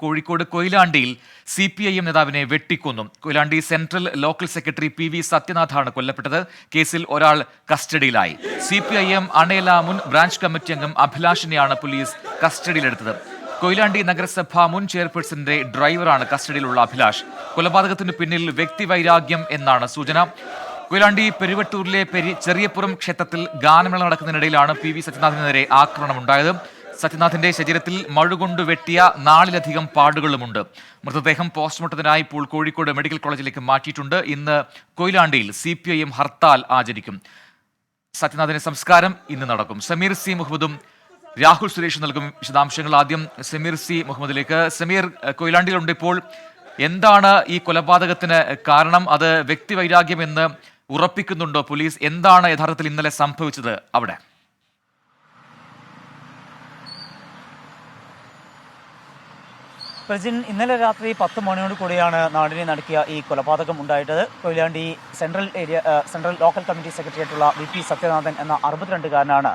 കോഴിക്കോട് കൊയിലാണ്ടിയിൽ C P I M നേതാവിനെ വെട്ടിക്കൊന്നു. Koyilandy central local secretary P V സത്യനാഥാണ് കൊല്ലപ്പെട്ടത്. കേസിൽ ഒരാൾ കസ്റ്റഡിയിലായി. C P I M Anela മുൻ ബ്രാഞ്ച് കമ്മിറ്റി അംഗം അഭിലാഷിനെയാണ് പോലീസ് കസ്റ്റഡിയിലെടുത്തത്. കൊയിലാണ്ടി നഗരസഭ മുൻ ചെയർപേഴ്സന്റെ ഡ്രൈവറാണ് കസ്റ്റഡിയിലുള്ള അഭിലാഷ്. കൊലപാതകത്തിന് പിന്നിൽ വ്യക്തിവൈരാഗ്യം എന്നാണ് സൂചന. കൊയിലാണ്ടി പെരുവട്ടൂരിലെ പെരി ചെറിയപ്പുറം ക്ഷേത്രത്തിൽ ഗാനമേള നടക്കുന്നതിനിടയിലാണ് പി വി സത്യനാഥിനെതിരെ ആക്രമണമുണ്ടായത്. സത്യനാഥിന്റെ ശരീരത്തിൽ മഴുകൊണ്ട് വെട്ടിയ നാലിലധികം പാടുകളുമുണ്ട്. മൃതദേഹം പോസ്റ്റ്മോർട്ടത്തിനായി ഇപ്പോൾ കോഴിക്കോട് മെഡിക്കൽ കോളേജിലേക്ക് മാറ്റിയിട്ടുണ്ട്. ഇന്ന് കൊയിലാണ്ടിയിൽ C P I M hartal ആചരിക്കും. സത്യനാഥിന്റെ സംസ്കാരം ഇന്ന് നടക്കും. സമീർ സി മുഹമ്മദും രാഹുൽ സുരേഷ് നൽകും വിശദാംശങ്ങൾ ആദ്യം സമീർ സി മുഹമ്മദിലേക്ക്. സമീർ കൊയിലാണ്ടിയിലുണ്ട് ഇപ്പോൾ. എന്താണ് ഈ കൊലപാതകത്തിന് കാരണം? അത് വ്യക്തിവൈരാഗ്യമെന്ന് ഉറപ്പിക്കുന്നുണ്ടോ പോലീസ്? എന്താണ് യഥാർത്ഥത്തിൽ ഇന്നലെ സംഭവിച്ചത് അവിടെ? പ്രജിൻ ഇന്നലെ രാത്രി പത്ത് മണിയോട് കൂടിയാണ് നാടിനെ നടക്കിയ ഈ കൊലപാതകം ഉണ്ടായിട്ടത്. Koyilandy central area central local committee secretary ആയിട്ടുള്ള വി പി സത്യനാഥൻ എന്ന അറുപത്തിരണ്ടുകാരനാണ്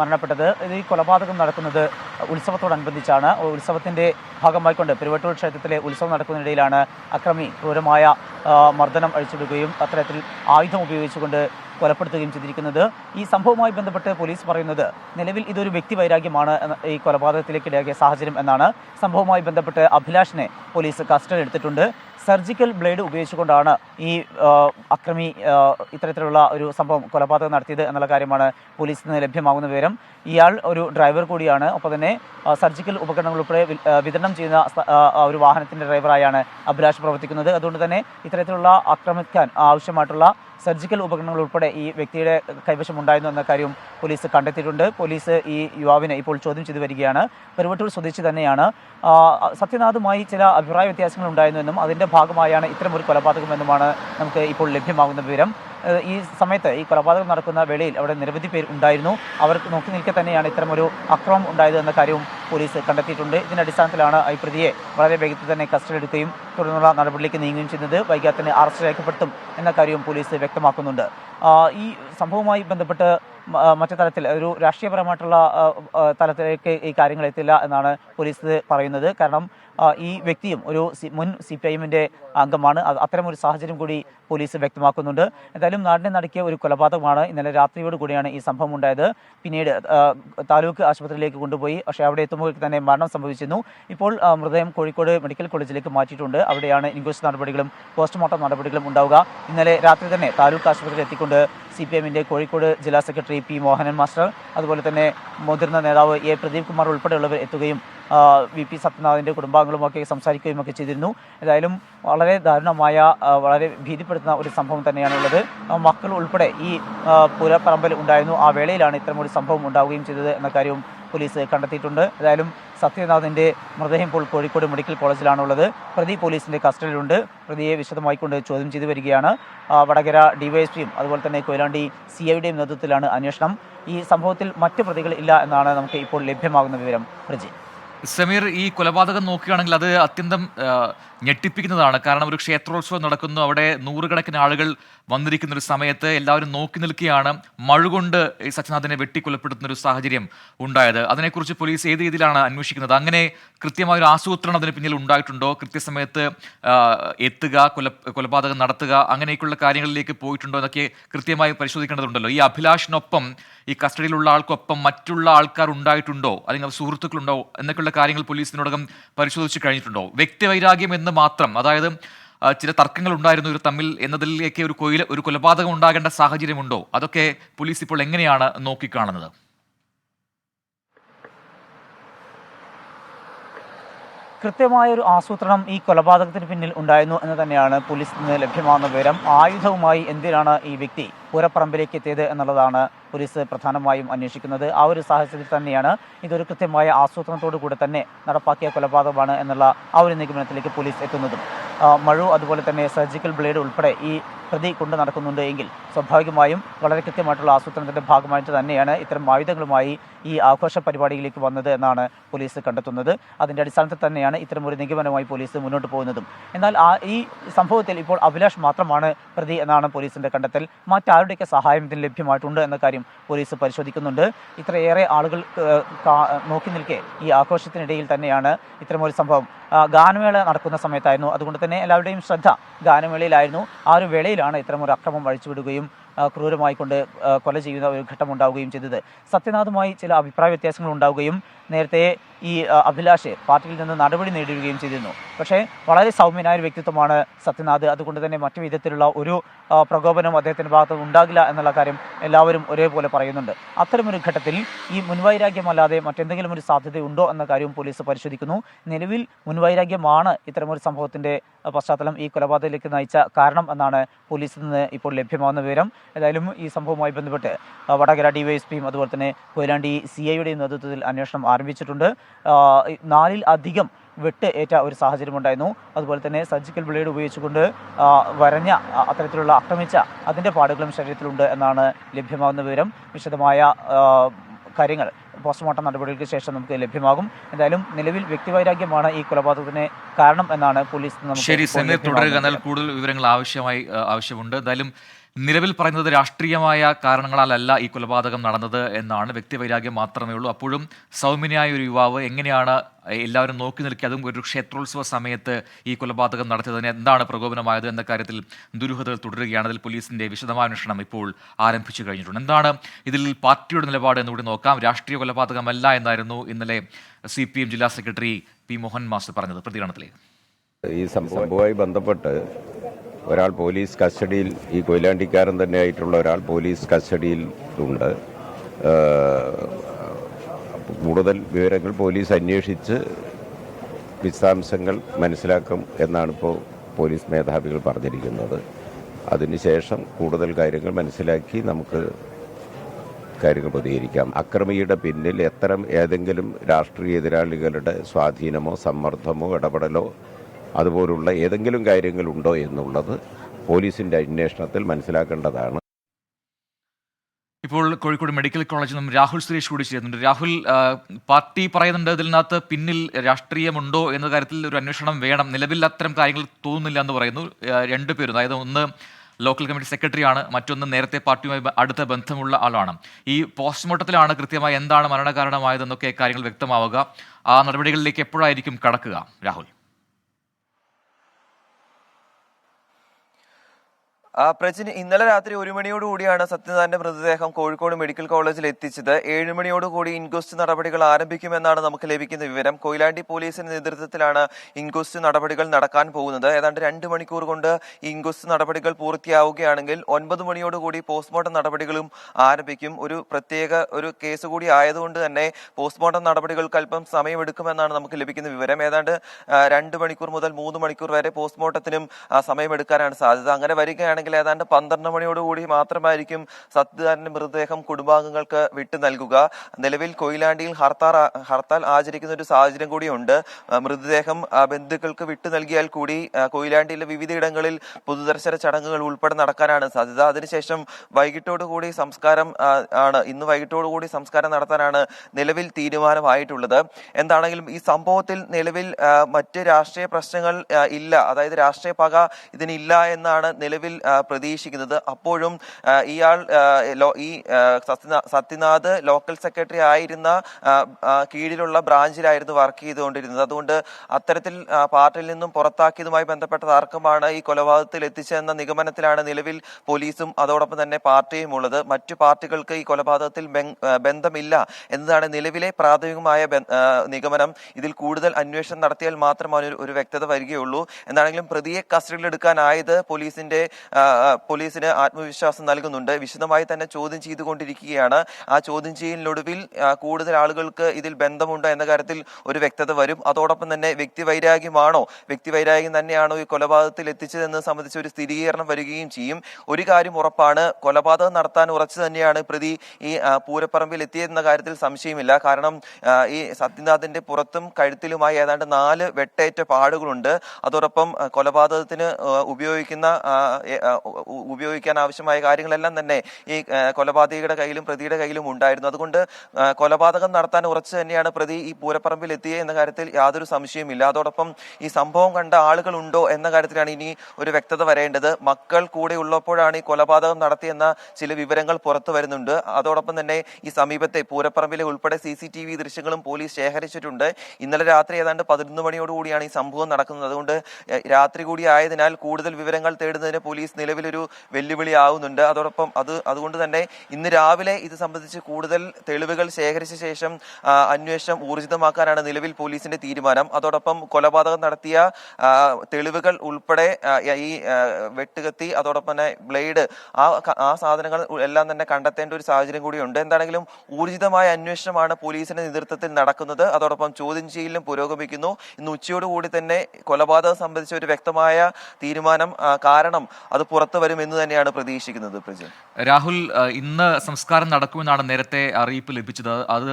മരണപ്പെട്ടത്. ഇത് ഈ കൊലപാതകം നടക്കുന്നത് ഉത്സവത്തോടനുബന്ധിച്ചാണ്. ഉത്സവത്തിന്റെ ഭാഗമായിക്കൊണ്ട് പെരുവട്ടൂർ ക്ഷേത്രത്തിലെ ഉത്സവം നടക്കുന്നതിനിടയിലാണ് അക്രമി ക്രൂരമായ മർദ്ദനം അഴിച്ചിടുകയും അത്തരത്തിൽ ആയുധം ഉപയോഗിച്ചുകൊണ്ട് കൊലപ്പെടുത്തുകയും ചെയ്തിരിക്കുന്നത്. ഈ സംഭവവുമായി ബന്ധപ്പെട്ട് പോലീസ് പറയുന്നത് നിലവിൽ ഇതൊരു വ്യക്തി വൈരാഗ്യമാണ് ഈ കൊലപാതകത്തിലേക്ക് ഇടയാക്കിയ സാഹചര്യം എന്നാണ്. സംഭവവുമായി ബന്ധപ്പെട്ട് അഭിലാഷിനെ പോലീസ് കസ്റ്റഡി എടുത്തിട്ടുണ്ട്. സർജിക്കൽ ബ്ലേഡ് ഉപയോഗിച്ചുകൊണ്ടാണ് ഈ അക്രമി ഇത്തരത്തിലുള്ള ഒരു സംഭവം കൊലപാതകം നടത്തിയത് എന്നുള്ള കാര്യമാണ് പോലീസിൽ നിന്ന് ലഭ്യമാകുന്ന വിവരം. ഇയാൾ ഒരു ഡ്രൈവർ കൂടിയാണ്. ഒപ്പം തന്നെ സർജിക്കൽ ഉപകരണങ്ങൾ ഉൾപ്പെടെ വിതരണം ചെയ്യുന്ന ഒരു വാഹനത്തിന്റെ ഡ്രൈവറായാണ് അഭിലാഷ് പ്രവർത്തിക്കുന്നത്. അതുകൊണ്ട് തന്നെ ഇത്തരത്തിലുള്ള ആക്രമിക്കാൻ ആവശ്യമായിട്ടുള്ള സർജിക്കൽ ഉപകരണങ്ങൾ ഉൾപ്പെടെ ഈ വ്യക്തിയുടെ കൈവശം ഉണ്ടായിരുന്നു എന്ന കാര്യം പോലീസ് കണ്ടെത്തിയിട്ടുണ്ട്. പോലീസ് ഈ യുവാവിനെ ഇപ്പോൾ ചോദ്യം ചെയ്തു വരികയാണ്. പെരുവട്ടൂർ സ്വദേശി തന്നെയാണ്. സത്യനാഥുമായി ചില അഭിപ്രായ വ്യത്യാസങ്ങൾ ഉണ്ടായിരുന്നുവെന്നും അതിന്റെ ഭാഗമായാണ് ഇത്തരമൊരു കൊലപാതകമെന്നുമാണ് നമുക്ക് ഇപ്പോൾ ലഭ്യമാകുന്ന വിവരം. ഈ സമയത്ത് ഈ കൊലപാതകം നടക്കുന്ന വേളയിൽ അവിടെ നിരവധി പേർ ഉണ്ടായിരുന്നു. അവർക്ക് നോക്കി നിൽക്കെ തന്നെയാണ് ഇത്തരമൊരു അക്രമം ഉണ്ടായത് എന്ന കാര്യവും പോലീസ് കണ്ടെത്തിയിട്ടുണ്ട്. ഇതിന്റെ അടിസ്ഥാനത്തിലാണ് ഈ പ്രതിയെ വളരെ വേഗത്തിൽ തന്നെ കസ്റ്റഡി എടുക്കുകയും തുടർന്നുള്ള നടപടിയിലേക്ക് നീങ്ങുകയും ചെയ്യുന്നത്. വൈകാതെ അറസ്റ്റ് രേഖപ്പെടുത്തും എന്ന കാര്യവും പോലീസ് വ്യക്തമാക്കുന്നുണ്ട്. ഈ സംഭവവുമായി ബന്ധപ്പെട്ട് മറ്റു തലത്തിൽ ഒരു രാഷ്ട്രീയപരമായിട്ടുള്ള തലത്തിലേക്ക് ഈ കാര്യങ്ങൾ എത്തില്ല എന്നാണ് പോലീസ് പറയുന്നത്. കാരണം ഈ വ്യക്തിയും ഒരു മുൻ സി പി ഐ അംഗമാണ്. അത് അത്തരം ഒരു സാഹചര്യം കൂടി പോലീസ് വ്യക്തമാക്കുന്നുണ്ട്. എന്തായാലും നാടിനെ നടക്കിയ ഒരു കൊലപാതകമാണ് ഇന്നലെ രാത്രിയോട് കൂടിയാണ് ഈ സംഭവം ഉണ്ടായത്. പിന്നീട് താലൂക്ക് ആശുപത്രിയിലേക്ക് കൊണ്ടുപോയി. പക്ഷേ അവിടെ എത്തുമ്പോൾ തന്നെ മരണം സംഭവിച്ചിരുന്നു. ഇപ്പോൾ മൃതദേഹം കോഴിക്കോട് മെഡിക്കൽ കോളേജിലേക്ക് മാറ്റിയിട്ടുണ്ട്. അവിടെയാണ് ഇൻക്വസ്റ്റ് നടപടികളും പോസ്റ്റ്മോർട്ടം നടപടികളും ഉണ്ടാവുക. ഇന്നലെ രാത്രി തന്നെ താലൂക്ക് ആശുപത്രിയിൽ എത്തിക്കൊണ്ട് സി പി എമ്മിന്റെ കോഴിക്കോട് ജില്ലാ സെക്രട്ടറി പി മോഹനൻ മാസ്റ്റർ അതുപോലെ തന്നെ മുതിർന്ന നേതാവ് എ പ്രദീപ് കുമാർ ഉൾപ്പെടെയുള്ളവർ എത്തുകയും വി പി സത്യനാഥിന്റെ കുടുംബാംഗങ്ങളുമൊക്കെ സംസാരിക്കുകയും ഒക്കെ ചെയ്തിരുന്നു. ഏതായാലും വളരെ ദാരുണമായ വളരെ ഭീതിപ്പെടുത്തുന്ന ഒരു സംഭവം തന്നെയാണുള്ളത് മക്കൾ ഉൾപ്പെടെ ഈ പുരപ്പറമ്പിൽ ഉണ്ടായിരുന്നു. ആ വേളയിലാണ് ഇത്തരമൊരു സംഭവം ഉണ്ടാവുകയും ചെയ്തത് എന്ന കാര്യവും പോലീസ് കണ്ടെത്തിയിട്ടുണ്ട്. ഏതായാലും സത്യനാഥിന്റെ മൃതദേഹം ഇപ്പോൾ കോഴിക്കോട് മെഡിക്കൽ കോളേജിലാണുള്ളത്. പ്രതി പോലീസിന്റെ കസ്റ്റഡിയിലുണ്ട്. പ്രതിയെ വിശദമായിക്കൊണ്ട് ചോദ്യം ചെയ്തു വരികയാണ്. വടകര ഡിവൈഎസ്പിയും അതുപോലെ തന്നെ കൊയിലാണ്ടി സി ഐയുടെയും നേതൃത്വത്തിലാണ് അന്വേഷണം. ഈ സംഭവത്തിൽ മറ്റ് പ്രതികൾ ഇല്ല എന്നാണ് നമുക്ക് ഇപ്പോൾ ലഭ്യമാകുന്ന വിവരം. പ്രജി. സമീർ ഈ കൊലപാതകം നോക്കുകയാണെങ്കിൽ അത് അത്യന്തം ഞെട്ടിപ്പിക്കുന്നതാണ്. കാരണം ഒരു ക്ഷേത്രോത്സവം നടക്കുന്നു. അവിടെ നൂറുകണക്കിന് ആളുകൾ വന്നിരിക്കുന്ന ഒരു സമയത്ത് എല്ലാവരും നോക്കി നിൽക്കുകയാണ് മഴുകൊണ്ട് ഈ സച്ചിനാഥിനെ വെട്ടിക്കൊലപ്പെടുത്തുന്ന ഒരു സാഹചര്യം ഉണ്ടായത്. അതിനെക്കുറിച്ച് പോലീസ് ഏത് രീതിയിലാണ് അന്വേഷിക്കുന്നത്? അങ്ങനെ കൃത്യമായ ഒരു ആസൂത്രണം അതിന് പിന്നിൽ ഉണ്ടായിട്ടുണ്ടോ? കൃത്യസമയത്ത് എത്തുക കൊല കൊലപാതകം നടത്തുക അങ്ങനെയൊക്കെയുള്ള കാര്യങ്ങളിലേക്ക് പോയിട്ടുണ്ടോ എന്നൊക്കെ കൃത്യമായി പരിശോധിക്കേണ്ടതുണ്ടല്ലോ. ഈ അഭിലാഷിനൊപ്പം ഈ കസ്റ്റഡിയിലുള്ള ആൾക്കൊപ്പം മറ്റുള്ള ആൾക്കാർ ഉണ്ടായിട്ടുണ്ടോ? അല്ലെങ്കിൽ സുഹൃത്തുക്കളുണ്ടോ? എന്നൊക്കെയുള്ള കാര്യങ്ങൾ പോലീസിനോടകം പരിശോധിച്ച് കഴിഞ്ഞിട്ടുണ്ടോ? വ്യക്തിവൈരാഗ്യം എന്ന് മാത്രം അതായത് ചില തർക്കങ്ങൾ ഉണ്ടായിരുന്നു ഇവർ തമ്മിൽ എന്നതിലേക്ക് ഒരു കൊയില ഒരു കൊലപാതകം ഉണ്ടാകേണ്ട സാഹചര്യമുണ്ടോ? അതൊക്കെ പോലീസ് ഇപ്പോൾ എങ്ങനെയാണ് നോക്കിക്കാണുന്നത്? കൃത്യമായ ഒരു ആസൂത്രണം ഈ കൊലപാതകത്തിന് പിന്നിൽ ഉണ്ടായിരുന്നു എന്ന് തന്നെയാണ് പോലീസിൽ നിന്ന് ലഭ്യമാകുന്ന വിവരം. ആയുധവുമായി എന്തിനാണ് ഈ വ്യക്തി പൂരപ്പറമ്പിലേക്ക് എത്തിയത് എന്നുള്ളതാണ് പോലീസ് പ്രധാനമായും അന്വേഷിക്കുന്നത്. ആ ഒരു സാഹചര്യത്തിൽ തന്നെയാണ് ഇതൊരു കൃത്യമായ ആസൂത്രണത്തോടു കൂടെ തന്നെ നടപ്പാക്കിയ കൊലപാതകമാണ് എന്നുള്ള ആ ഒരു നിഗമനത്തിലേക്ക് പോലീസ് എത്തുന്നതും. മഴു അതുപോലെ തന്നെ സർജിക്കൽ ബ്ലേഡ് ഉൾപ്പെടെ ഈ പ്രതി കൊണ്ടു നടക്കുന്നുണ്ട് എങ്കിൽ സ്വാഭാവികമായും വളരെ കൃത്യമായിട്ടുള്ള ആസൂത്രണത്തിന്റെ ഭാഗമായിട്ട് തന്നെയാണ് ഇത്തരം ആയുധങ്ങളുമായി ഈ ആഘോഷ പരിപാടിയിലേക്ക് വന്നത് എന്നാണ് പോലീസ് കണ്ടെത്തുന്നത്. അതിന്റെ അടിസ്ഥാനത്തിൽ തന്നെയാണ് ഇത്തരം ഒരു നിഗമനമായി പോലീസ് മുന്നോട്ട് പോകുന്നതും. എന്നാൽ ആ ഈ സംഭവത്തിൽ ഇപ്പോൾ അഭിലാഷ് മാത്രമാണ് പ്രതി എന്നാണ് പോലീസിന്റെ കണ്ടെത്തൽ. മറ്റാരുടെയൊക്കെ സഹായം ഇതിന് ലഭ്യമായിട്ടുണ്ട് എന്ന കാര്യം പോലീസ് പരിശോധിക്കുന്നുണ്ട്. ഇത്രയേറെ ആളുകൾ നോക്കി നിൽക്കെ ഈ ആഘോഷത്തിനിടയിൽ തന്നെയാണ് ഇത്തരമൊരു സംഭവം. ഗാനമേള നടക്കുന്ന സമയത്തായിരുന്നു. അതുകൊണ്ട് തന്നെ എല്ലാവരുടെയും ശ്രദ്ധ ഗാനമേളയിലായിരുന്നു. ആ ഒരു വേളയിലാണ് ഇത്തരമൊരു അക്രമം അഴിച്ചുവിടുകയും ക്രൂരമായിക്കൊണ്ട് ക്രൂരമായി കൊണ്ട് കൊല ചെയ്യുന്ന ഒരു ഘട്ടം ഉണ്ടാവുകയും ചെയ്തത്. സത്യനാഥുമായി ചില അഭിപ്രായ വ്യത്യാസങ്ങൾ ഉണ്ടാവുകയും നേരത്തെ ഈ അഭിലാഷ് പാർട്ടിയിൽ നിന്ന് നടപടി നേടുകയും ചെയ്തിരുന്നു. പക്ഷേ വളരെ സൗമ്യനായ ഒരു വ്യക്തിത്വമാണ് സത്യനാഥ്. അതുകൊണ്ട് തന്നെ മറ്റു വിധത്തിലുള്ള ഒരു പ്രകോപനം അദ്ദേഹത്തിന്റെ ഭാഗത്ത് ഉണ്ടാകില്ല എന്നുള്ള കാര്യം എല്ലാവരും ഒരേപോലെ പറയുന്നുണ്ട്. അത്തരമൊരു ഘട്ടത്തിൽ ഈ മുൻവൈരാഗ്യമല്ലാതെ മറ്റെന്തെങ്കിലും ഒരു സാധ്യതയുണ്ടോ എന്ന കാര്യവും പോലീസ് പരിശോധിക്കുന്നു. നിലവിൽ മുൻവൈരാഗ്യമാണ് ഇത്തരമൊരു സംഭവത്തിന്റെ പശ്ചാത്തലം ഈ കൊലപാതകത്തിലേക്ക് നയിച്ച കാരണം എന്നാണ് പോലീസിൽ നിന്ന് ഇപ്പോൾ ലഭ്യമാകുന്ന വിവരം. ഏതായാലും ഈ സംഭവവുമായി ബന്ധപ്പെട്ട് വടകര ഡിവൈഎസ്പിയും അതുപോലെ തന്നെ കൊയിലാണ്ടി സി ഐയുടെയും നേതൃത്വത്തിൽ അന്വേഷണം ആരംഭിച്ചിട്ടുണ്ട്. നാലിൽ അധികം വെട്ട് ഏറ്റ ഒരു സാഹചര്യമുണ്ടായിരുന്നു അതുപോലെ തന്നെ സർജിക്കൽ ബ്ലേഡ് ഉപയോഗിച്ചുകൊണ്ട് വരഞ്ഞ അത്തരത്തിലുള്ള ആക്രമിച്ച അതിന്റെ പാടുകളും ശരീരത്തിലുണ്ട് എന്നാണ് ലഭ്യമാകുന്ന വിവരം. വിശദമായ കാര്യങ്ങൾ പോസ്റ്റ്മോർട്ടം നടപടികൾക്ക് ശേഷം നമുക്ക് ലഭ്യമാകും. എന്തായാലും നിലവിൽ വ്യക്തിവൈരാഗ്യമാണ് ഈ കൊലപാതകത്തിന് കാരണം എന്നാണ് പോലീസ് ശരി തുടരുക. എന്നാൽ കൂടുതൽ വിവരങ്ങൾ ആവശ്യമായി ആവശ്യമുണ്ട്. എന്തായാലും നിലവിൽ പറയുന്നത് രാഷ്ട്രീയമായ കാരണങ്ങളാലല്ല ഈ കൊലപാതകം നടന്നത് എന്നാണ് വ്യക്തിവൈരാഗ്യം മാത്രമേ ഉള്ളൂ. അപ്പോഴും സൗമ്യനായ ഒരു യുവാവ് എങ്ങനെയാണ് എല്ലാവരും നോക്കി നിൽക്കി അതും ഒരു ക്ഷേത്രോത്സവ സമയത്ത് ഈ കൊലപാതകം നടത്തിയതിന് എന്താണ് പ്രകോപനമായത് എന്ന കാര്യത്തിൽ ദുരൂഹതകൾ തുടരുകയാണ്. അതിൽ പോലീസിന്റെ വിശദമായ അന്വേഷണം ഇപ്പോൾ ആരംഭിച്ചു കഴിഞ്ഞിട്ടുണ്ട്. എന്താണ് ഇതിൽ പാർട്ടിയുടെ നിലപാട് എന്നുകൂടി നോക്കാം. രാഷ്ട്രീയ കൊലപാതകമല്ല എന്നായിരുന്നു ഇന്നലെ സി ജില്ലാ സെക്രട്ടറി പി മോഹൻ മാസ്റ്റർ പറഞ്ഞത്. പ്രതികരണത്തിലേക്ക്. ഈ സംഭവവുമായി ബന്ധപ്പെട്ട് ഒരാൾ പോലീസ് കസ്റ്റഡിയിൽ ഈ കൊയിലാണ്ടിക്കാരൻ തന്നെയായിട്ടുള്ള ഒരാൾ പോലീസ് കസ്റ്റഡിയിൽ ഉണ്ട്. കൂടുതൽ വിവരങ്ങൾ പോലീസ് അന്വേഷിച്ച് വിശദാംശങ്ങൾ മനസ്സിലാക്കും എന്നാണ് ഇപ്പോൾ പോലീസ് മേധാവികൾ പറഞ്ഞിരിക്കുന്നത്. അതിനുശേഷം കൂടുതൽ കാര്യങ്ങൾ മനസ്സിലാക്കി നമുക്ക് കാര്യങ്ങൾ പ്രതികരിക്കാം. അക്രമിയുടെ പിന്നിൽ എത്തരം ഏതെങ്കിലും രാഷ്ട്രീയ എതിരാളികളുടെ സ്വാധീനമോ സമ്മർദ്ദമോ ഇടപെടലോ അതുപോലുള്ള ഏതെങ്കിലും കാര്യങ്ങളുണ്ടോ എന്നുള്ളത് പോലീസിന്റെ അന്വേഷണത്തിൽ മനസ്സിലാക്കേണ്ടതാണ്. ഇപ്പോൾ കോഴിക്കോട് മെഡിക്കൽ കോളേജിൽ നിന്നും രാഹുൽ സുരേഷ് കൂടി ചേരുന്നുണ്ട്. രാഹുൽ പാർട്ടി പറയുന്നുണ്ട് ഇതിനകത്ത് പിന്നിൽ രാഷ്ട്രീയമുണ്ടോ എന്ന കാര്യത്തിൽ ഒരു അന്വേഷണം വേണം. നിലവിൽ അത്തരം കാര്യങ്ങൾ തോന്നുന്നില്ല എന്ന് പറയുന്നു. രണ്ടുപേരും അതായത് ഒന്ന് ലോക്കൽ കമ്മിറ്റി സെക്രട്ടറി ആണ് മറ്റൊന്ന് നേരത്തെ പാർട്ടിയുമായി അടുത്ത ബന്ധമുള്ള ആളാണ്. ഈ പോസ്റ്റ്മോർട്ടത്തിലാണ് കൃത്യമായി എന്താണ് മരണകാരണമായതെന്നൊക്കെ കാര്യങ്ങൾ വ്യക്തമാവുക. ആ നടപടികളിലേക്ക് എപ്പോഴായിരിക്കും കടക്കുക രാഹുൽ? പ്രജിൻ ഇന്നലെ രാത്രി ഒരു മണിയോടുകൂടിയാണ് സത്യനാഥന്റെ മൃതദേഹം കോഴിക്കോട് മെഡിക്കൽ കോളേജിൽ എത്തിച്ചത്. ഏഴ് മണിയോടുകൂടി ഇൻക്വസ്റ്റ് നടപടികൾ ആരംഭിക്കുമെന്നാണ് നമുക്ക് ലഭിക്കുന്ന വിവരം. കൊയിലാണ്ടി പോലീസിന്റെ നേതൃത്വത്തിലാണ് ഇൻക്വസ്റ്റ് നടപടികൾ നടക്കാൻ പോകുന്നത്. ഏതാണ്ട് രണ്ട് മണിക്കൂർ കൊണ്ട് ഇൻക്വസ്റ്റ് നടപടികൾ പൂർത്തിയാവുകയാണെങ്കിൽ ഒൻപത് മണിയോടുകൂടി പോസ്റ്റ്മോർട്ടം നടപടികളും ആരംഭിക്കും. ഒരു പ്രത്യേക ഒരു കേസ് കൂടി ആയതുകൊണ്ട് തന്നെ പോസ്റ്റ്മോർട്ടം നടപടികൾക്ക് അല്പം സമയമെടുക്കുമെന്നാണ് നമുക്ക് ലഭിക്കുന്ന വിവരം. ഏതാണ്ട് രണ്ട് മണിക്കൂർ മുതൽ മൂന്ന് മണിക്കൂർ വരെ പോസ്റ്റ്മോർട്ടത്തിനും സമയമെടുക്കാനാണ് സാധ്യത. അങ്ങനെ വരികയാണെങ്കിൽ ഏതാണ്ട് പന്ത്രണ്ട് മണിയോടുകൂടി മാത്രമായിരിക്കും സത്യദാനന്റെ മൃതദേഹം കുടുംബാംഗങ്ങൾക്ക് വിട്ടു നൽകുക. നിലവിൽ കൊയിലാണ്ടിയിൽ ഹർത്താൽ ഹർത്താൽ ആചരിക്കുന്ന ഒരു സാഹചര്യം കൂടിയുണ്ട്. മൃതദേഹം ബന്ധുക്കൾക്ക് വിട്ടു നൽകിയാൽ കൂടി കൊയിലാണ്ടിയിലെ വിവിധയിടങ്ങളിൽ പൊതുദർശന ചടങ്ങുകൾ ഉൾപ്പെടെ നടക്കാനാണ് സാധ്യത. അതിനുശേഷം വൈകിട്ടോടുകൂടി സംസ്കാരം ആണ്. ഇന്ന് വൈകിട്ടോടുകൂടി സംസ്കാരം നടത്താനാണ് നിലവിൽ തീരുമാനമായിട്ടുള്ളത്. എന്താണെങ്കിലും ഈ സംഭവത്തിൽ നിലവിൽ മറ്റ് രാഷ്ട്രീയ പ്രശ്നങ്ങൾ ഇല്ല. അതായത് രാഷ്ട്രീയ പക ഇതിനില്ല എന്നാണ് നിലവിൽ പ്രതീക്ഷിക്കുന്നത്. അപ്പോഴും ഇയാൾ ഈ സത്യനാഥ് ലോക്കൽ സെക്രട്ടറി ആയിരുന്ന കീഴിലുള്ള ബ്രാഞ്ചിലായിരുന്നു വർക്ക് ചെയ്തുകൊണ്ടിരുന്നത്. അതുകൊണ്ട് അത്തരത്തിൽ പാർട്ടിയിൽ നിന്നും പുറത്താക്കിയതുമായി ബന്ധപ്പെട്ട തർക്കമാണ് ഈ കൊലപാതകത്തിൽ എത്തിച്ചെന്ന നിഗമനത്തിലാണ് നിലവിൽ പോലീസും അതോടൊപ്പം തന്നെ പാർട്ടിയും ഉള്ളത്. മറ്റു പാർട്ടികൾക്ക് ഈ കൊലപാതകത്തിൽ ബന്ധമില്ല എന്നതാണ് നിലവിലെ പ്രാഥമികമായ നിഗമനം. ഇതിൽ കൂടുതൽ അന്വേഷണം നടത്തിയാൽ മാത്രമാണ് ഒരു- വ്യക്തത വരികയുള്ളൂ. എന്താണെങ്കിലും പ്രതിയെ കസ്റ്റഡിയിലെടുക്കാനായത് പോലീസിന്റെ പോലീസിന് ആത്മവിശ്വാസം നൽകുന്നുണ്ട്. വിശദമായി തന്നെ ചോദ്യം ചെയ്തുകൊണ്ടിരിക്കുകയാണ്. ആ ചോദ്യം ചെയ്യലിനൊടുവിൽ കൂടുതൽ ആളുകൾക്ക് ഇതിൽ ബന്ധമുണ്ടോ എന്ന കാര്യത്തിൽ ഒരു വ്യക്തത വരും. അതോടൊപ്പം തന്നെ വ്യക്തിവൈരാഗ്യമാണോ? വ്യക്തിവൈരാഗ്യം തന്നെയാണോ ഈ കൊലപാതകത്തിൽ എത്തിച്ചതെന്ന് സംബന്ധിച്ച് ഒരു സ്ഥിരീകരണം വരികയും ചെയ്യും. ഒരു കാര്യം ഉറപ്പാണ് കൊലപാതകം നടത്താൻ ഉറച്ചു തന്നെയാണ് പ്രതി ഈ പൂരപ്പറമ്പിൽ എത്തിയതെന്ന കാര്യത്തിൽ സംശയമില്ല. കാരണം ഈ സത്യനാഥിന്റെ പുറത്തും കഴുത്തിലുമായി ഏതാണ്ട് നാല് വെട്ടേറ്റ പാടുകളുണ്ട്. അതോടൊപ്പം കൊലപാതകത്തിന് ഉപയോഗിക്കുന്ന ഉപയോഗിക്കാൻ ആവശ്യമായ കാര്യങ്ങളെല്ലാം തന്നെ ഈ കൊലപാതകയുടെ കയ്യിലും പ്രതിയുടെ കയ്യിലും ഉണ്ടായിരുന്നു. അതുകൊണ്ട് കൊലപാതകം നടത്താൻ ഉറച്ചു തന്നെയാണ് പ്രതി ഈ പൂരപ്പറമ്പിൽ എത്തിയത് എന്ന കാര്യത്തിൽ യാതൊരു സംശയമില്ല അതോടൊപ്പം ഈ സംഭവം കണ്ട ആളുകൾ ഉണ്ടോ എന്ന കാര്യത്തിലാണ് ഇനി ഒരു വ്യക്തത വരേണ്ടത്. മക്കൾ കൂടെ ഉള്ളപ്പോഴാണ് ഈ കൊലപാതകം നടത്തിയെന്ന ചില വിവരങ്ങൾ പുറത്തു വരുന്നുണ്ട്. അതോടൊപ്പം തന്നെ ഈ സമീപത്തെ പൂരപ്പറമ്പിലെ ഉൾപ്പെടെ സി സി ടി വി ദൃശ്യങ്ങളും പോലീസ് ശേഖരിച്ചിട്ടുണ്ട്. ഇന്നലെ രാത്രി ഏതാണ്ട് പതിനൊന്ന് മണിയോടുകൂടിയാണ് ഈ സംഭവം നടക്കുന്നത്. അതുകൊണ്ട് രാത്രി കൂടി ആയതിനാൽ കൂടുതൽ വിവരങ്ങൾ തേടുന്നതിന് പോലീസ് നിലവിലൊരു വെല്ലുവിളി ആവുന്നുണ്ട് അതോടൊപ്പം അത് അതുകൊണ്ട് തന്നെ ഇന്ന് രാവിലെ ഇത് സംബന്ധിച്ച് കൂടുതൽ തെളിവുകൾ ശേഖരിച്ച ശേഷം അന്വേഷണം ഊർജിതമാക്കാനാണ് നിലവിൽ പോലീസിന്റെ തീരുമാനം. അതോടൊപ്പം കൊലപാതകം നടത്തിയ തെളിവുകൾ ഉൾപ്പെടെ ഈ വെട്ടുകത്തി അതോടൊപ്പം തന്നെ ബ്ലേഡ് ആ ആ സാധനങ്ങൾ എല്ലാം തന്നെ കണ്ടെത്തേണ്ട ഒരു സാഹചര്യം കൂടിയുണ്ട്. എന്താണെങ്കിലും ഊർജിതമായ അന്വേഷണമാണ് പോലീസിന്റെ നേതൃത്വത്തിൽ നടക്കുന്നത്. അതോടൊപ്പം ചോദ്യം ചെയ്യലും പുരോഗമിക്കുന്നു. ഇന്ന് ഉച്ചയോടുകൂടി തന്നെ കൊലപാതകം സംബന്ധിച്ച ഒരു വ്യക്തമായ തീരുമാനം കാരണം അത് പുറത്തു വരും എന്ന് തന്നെയാണ് പ്രതീക്ഷിക്കുന്നത് പ്രജൻ രാഹുൽ ഇന്ന് സംസ്കാരം നടക്കുമെന്നാണ് നേരത്തെ അറിയിപ്പ് ലഭിച്ചത്. അത്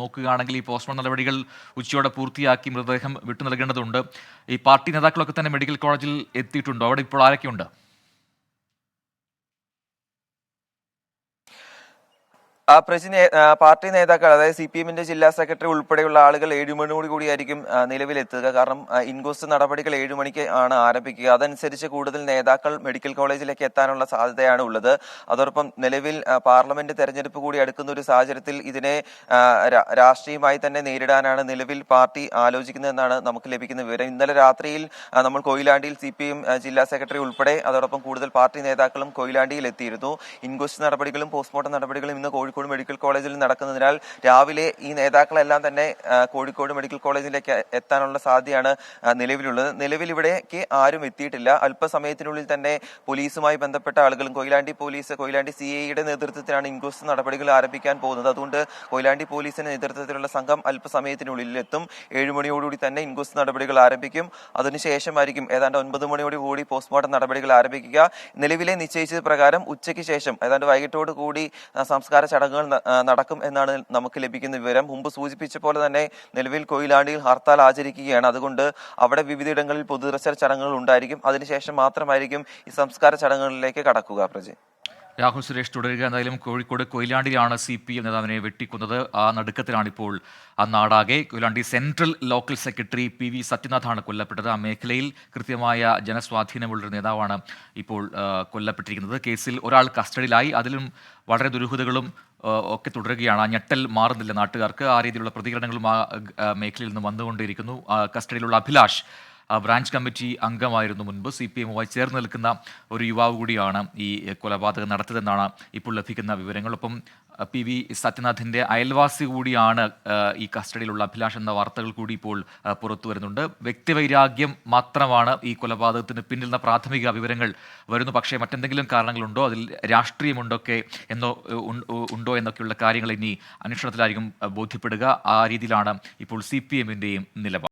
നോക്കുകയാണെങ്കിൽ ഈ പോസ്റ്റ്മോർട്ടം നടപടികൾ ഉച്ചയോടെ പൂർത്തിയാക്കി മൃതദേഹം വിട്ടു നൽകേണ്ടതുണ്ട്. ഈ പാർട്ടി നേതാക്കളൊക്കെ തന്നെ മെഡിക്കൽ കോളേജിൽ എത്തിയിട്ടുണ്ടോ? അവിടെ ഇപ്പോൾ ആരൊക്കെയുണ്ട്? പ്രജി പാർട്ടി നേതാക്കൾ അതായത് സി പി എമ്മിന്റെ ജില്ലാ സെക്രട്ടറി ഉൾപ്പെടെയുള്ള ആളുകൾ ഏഴുമണിയോട് കൂടിയായിരിക്കും നിലവിലെത്തുക. കാരണം ഇൻക്വസ്റ്റ് നടപടികൾ ഏഴു മണിക്ക് ആണ് ആരംഭിക്കുക. അതനുസരിച്ച് കൂടുതൽ നേതാക്കൾ മെഡിക്കൽ കോളേജിലേക്ക് എത്താനുള്ള സാധ്യതയാണ് ഉള്ളത്. അതോടൊപ്പം നിലവിൽ പാർലമെന്റ് തെരഞ്ഞെടുപ്പ് കൂടി അടുക്കുന്ന ഒരു സാഹചര്യത്തിൽ ഇതിനെ രാഷ്ട്രീയമായി തന്നെ നേരിടാനാണ് നിലവിൽ പാർട്ടി ആലോചിക്കുന്നതെന്നാണ് നമുക്ക് ലഭിക്കുന്ന വിവരം. ഇന്നലെ രാത്രിയിൽ നമ്മൾ കൊയിലാണ്ടിയിൽ സി പി എം ജില്ലാ സെക്രട്ടറി ഉൾപ്പെടെ അതോടൊപ്പം കൂടുതൽ പാർട്ടി നേതാക്കളും കൊയിലാണ്ടിയിൽ എത്തിയിരുന്നു ഇൻക്വസ്റ്റ് നടപടികളും പോസ്റ്റ്മോർട്ടം നടപടികളും ഇന്ന് കോഴിക്കോട് മെഡിക്കൽ കോളേജിൽ നടക്കുന്നതിനാൽ രാവിലെ ഈ നേതാക്കളെല്ലാം തന്നെ കോഴിക്കോട് മെഡിക്കൽ കോളേജിലേക്ക് എത്താനുള്ള സാധ്യതയാണ് നിലവിലുള്ളത്. നിലവിൽ ഇവിടേക്ക് ആരും എത്തിയിട്ടില്ല. അല്പസമയത്തിനുള്ളിൽ തന്നെ പോലീസുമായി ബന്ധപ്പെട്ട ആളുകളും കൊയിലാണ്ടി പോലീസ് കൊയിലാണ്ടി സി ഐയുടെ നേതൃത്വത്തിലാണ് ഇൻക്വസ്റ്റ് നടപടികൾ ആരംഭിക്കാൻ പോകുന്നത്. അതുകൊണ്ട് കൊയിലാണ്ടി പോലീസിന്റെ നേതൃത്വത്തിലുള്ള സംഘം അല്പസമയത്തിനുള്ളിൽ എത്തും ഏഴ് മണിയോടുകൂടി തന്നെ ഇൻക്വസ്റ്റ് നടപടികൾ ആരംഭിക്കും. അതിനുശേഷമായിരിക്കും ഏതാണ്ട് ഒൻപത് മണിയോട് കൂടി പോസ്റ്റ്മോർട്ടം നടപടികൾ ആരംഭിക്കുക. നിലവിലെ നിശ്ചയിച്ചത് പ്രകാരം ഉച്ചയ്ക്ക് ശേഷം ഏതാണ്ട് വൈകിട്ടോട് കൂടി സംസ്കാര ചടങ്ങുകൾ നടക്കും എന്നാണ് നമുക്ക് ലഭിക്കുന്ന വിവരം. മുമ്പ് സൂചിപ്പിച്ച പോലെ തന്നെ നിലവിൽ കൊയിലാണ്ടിയിൽ ഹർത്താൽ ആചരിക്കുകയാണ്. അതുകൊണ്ട് അവിടെ വിവിധയിടങ്ങളിൽ പൊതുദർശന ചടങ്ങുകൾ ഉണ്ടായിരിക്കും. അതിനുശേഷം മാത്രമായിരിക്കും ഈ സംസ്കാര ചടങ്ങുകളിലേക്ക് കടക്കുക പ്രജി. രാഹുൽ സുരേഷ് തുടരുക. എന്തായാലും കോഴിക്കോട് കൊയിലാണ്ടിയിലാണ് സി പി എം നേതാവിനെ വെട്ടിക്കുന്നത്. ആ നടുക്കത്തിലാണിപ്പോൾ ആ നാടാകെ. Koyilandy central local secretary P V സത്യനാഥാണ് കൊല്ലപ്പെട്ടത്. ആ മേഖലയിൽ കൃത്യമായ ജനസ്വാധീനമുള്ളൊരു നേതാവാണ് ഇപ്പോൾ കൊല്ലപ്പെട്ടിരിക്കുന്നത്. കേസിൽ ഒരാൾ കസ്റ്റഡിയിലായി. അതിലും വളരെ ദുരൂഹതകളും ഒക്കെ തുടരുകയാണ്. ആ ഞെട്ടൽ മാറുന്നില്ല നാട്ടുകാർക്ക്. ആ രീതിയിലുള്ള പ്രതികരണങ്ങളും ആ മേഖലയിൽ നിന്ന് വന്നുകൊണ്ടിരിക്കുന്നു കസ്റ്റഡിയിലുള്ള അഭിലാഷ് ബ്രാഞ്ച് കമ്മിറ്റി അംഗമായിരുന്നു മുൻപ്. സി പി എമ്മുമായി ചേർന്ന് നിൽക്കുന്ന ഒരു യുവാവ് കൂടിയാണ് ഈ കൊലപാതകം നടത്തിയതെന്നാണ് ഇപ്പോൾ ലഭിക്കുന്ന വിവരങ്ങൾ ഒപ്പം പി വി സത്യനാഥിന്റെ അയൽവാസി കൂടിയാണ് ഈ കസ്റ്റഡിയിലുള്ള അഭിലാഷ് എന്ന വാർത്തകൾ കൂടി ഇപ്പോൾ പുറത്തു വരുന്നുണ്ട്. വ്യക്തിവൈരാഗ്യം മാത്രമാണ് ഈ കൊലപാതകത്തിന് പിന്നിൽ നിന്ന് പ്രാഥമിക വിവരങ്ങൾ വരുന്നു. പക്ഷേ മറ്റെന്തെങ്കിലും കാരണങ്ങളുണ്ടോ? അതിൽ രാഷ്ട്രീയമുണ്ടൊക്കെ എന്നോ ഉണ്ടോ എന്നൊക്കെയുള്ള കാര്യങ്ങൾ ഇനി അന്വേഷണത്തിലായിരിക്കും ബോധ്യപ്പെടുക. ആ രീതിയിലാണ് ഇപ്പോൾ സി പി എമ്മിന്റെയും നിലപാട്.